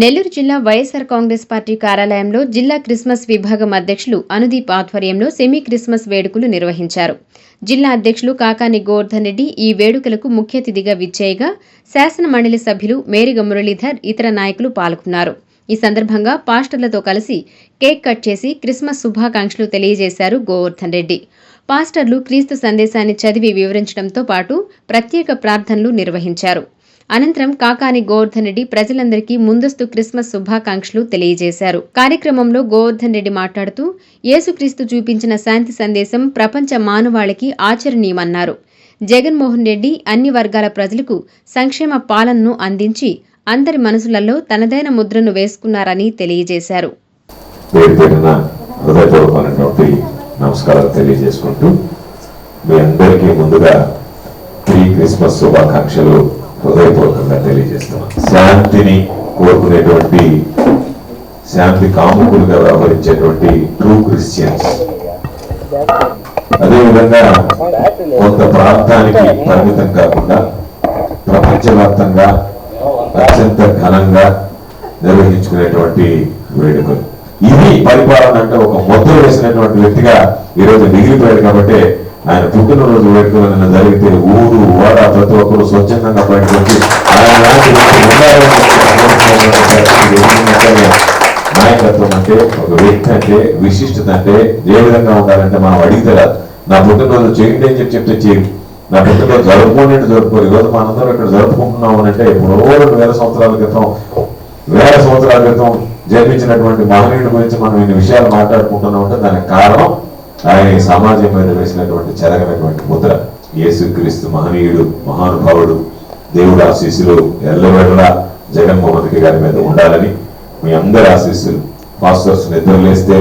నెల్లూరు జిల్లా వైఎస్ఆర్ కాంగ్రెస్ పార్టీ కార్యాలయంలో జిల్లా క్రిస్మస్ విభాగం అధ్యక్షులు అనుదీప్ ఆధ్వర్యంలో సెమీ క్రిస్మస్ వేడుకలు నిర్వహించారు. జిల్లా అధ్యక్షులు కాకాని గోవర్ధన్ రెడ్డి ఈ వేడుకలకు ముఖ్య అతిథిగా విచ్చేయగా శాసన మండలి సభ్యులు మేరిగ మురళీధర్ ఇతర నాయకులు పాల్గొన్నారు. ఈ సందర్భంగా పాస్టర్లతో కలిసి కేక్ కట్ చేసి క్రిస్మస్ శుభాకాంక్షలు తెలియజేశారు గోవర్ధన్ రెడ్డి. పాస్టర్లు క్రీస్తు సందేశాన్ని చదివి వివరించడంతో పాటు ప్రత్యేక ప్రార్థనలు నిర్వహించారు. అనంతరం కాకాని గోవర్ధన్ రెడ్డి ప్రజలందరికీ ముందస్తు క్రిస్మస్ శుభాకాంక్షలు తెలియజేశారు. కార్యక్రమంలో గోవర్ధన్ రెడ్డి మాట్లాడుతూ యేసుక్రీస్తు చూపించిన శాంతి సందేశం ప్రపంచ మానవాళికి ఆచరణీయమన్నారు. జగన్మోహన్ రెడ్డి అన్ని వర్గాల ప్రజలకు సంక్షేమ పాలనను అందించి అందరి మనసులలో తనదైన ముద్రను వేసుకున్నారని తెలియజేశారు. నమస్కారాలు తెలియజేసుకుంటూ మీ అందరికీ ముందుగా ప్రీ క్రిస్మస్ శుభాకాంక్షలు హృదయపూర్వకంగా తెలియజేస్తున్నాం. శాంతిని కోరుకునేటువంటి శాంతి కాముకులుగా వ్యవహరించేటువంటి ట్రూ క్రిస్టియన్స్ అదేవిధంగా కొంత ప్రాంతానికి పరిమితం కాకుండా ప్రపంచవ్యాప్తంగా అత్యంత ఘనంగా నిర్వహించుకునేటువంటి వేడుకలు. ఇది పరిపాలన అంటే ఒక ముద్ర వేసినటువంటి వ్యక్తిగా ఈ రోజు మిగిలిపోయాడు కాబట్టి ఆయన పుట్టినరోజు వేడుకలు జరిగితే ఊరు వాడ ప్రతి ఒక్కరు స్వచ్ఛందంగా బయటకు వచ్చి ఆయన నాయకత్వం అంటే ఒక వ్యక్తి అంటే విశిష్టత అంటే ఏ విధంగా ఉండాలంటే మనం అడిగితే నా పుట్టినరోజు చేయండి అని చెప్పి చెప్తే చేయండి నా పుట్టినరోజు జరుపుకోండి అంటే జరుపుకోరు. ఈరోజు మనందరం ఇక్కడ జరుపుకుంటున్నాం అంటే ఎప్పుడో రెండు వేల సంవత్సరాల క్రితం వేల సంవత్సరాల క్రితం జన్మించినటువంటి మహనీయుడి గురించి మనం ఇన్ని విషయాలు మాట్లాడుకుంటున్నాం అంటే దానికి కారణం ఆయన సమాజం మీద వేసినటువంటి చెరగనటువంటి ముద్ర. యేసుక్రీస్తు మహనీయుడు మహానుభావుడు దేవుడు ఆశీస్సులు ఎల్లవేళలా జగన్మోహన్ రెడ్డి గారి మీద ఉండాలని మీ అందరి ఆశీస్సులు. పాస్టర్స్ నిద్రలేస్తే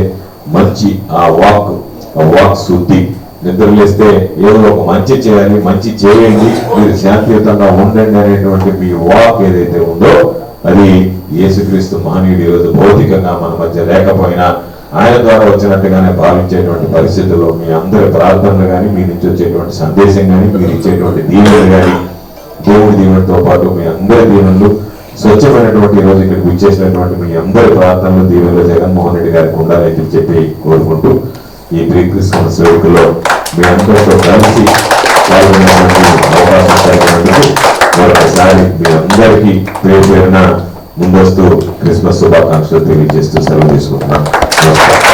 మంచి ఆ వాక్ ఆ వాక్ శుద్ధి. నిద్రలేస్తే ఏదో ఒక మంచి చేయాలి మంచి చేయండి మీరు శాంతియుతంగా ఉండండి అనేటువంటి మీ వాక్ ఏదైతే ఉందో అది యేసుక్రీస్తు మహనీయుడు ఈరోజు భౌతికంగా మన మధ్య లేకపోయినా ఆయన ద్వారా వచ్చినట్టుగానే భావించేటువంటి పరిస్థితుల్లో మీ అందరి ప్రార్థనలు కానీ మీ నుంచి వచ్చేటువంటి సందేశం కానీ మీరు ఇచ్చేటువంటి దీవెనలు కానీ దేవుడి దీవెనతో పాటు మీ అందరి దీవెనలు స్వచ్ఛమైనటువంటి రోజు ఇక్కడికి విచ్చేసినటువంటి మీ అందరి ప్రార్థనలు దీవెనలు జగన్మోహన్ రెడ్డి గారికి ఉండాలని చెప్పి చెప్పి కోరుకుంటూ ఈ ప్రీ క్రిస్మస్ వేడుకలో మీ అందరితో కలిసి పాల్గొనేటువంటి అవకాశం కలిగినందుకు మరొకసారి మీ అందరికీ పేరు పేరున ముందస్తు క్రిస్మస్ శుభాకాంక్షలు తెలియజేస్తూ సెలవు తీసుకుంటున్నాను Thank you.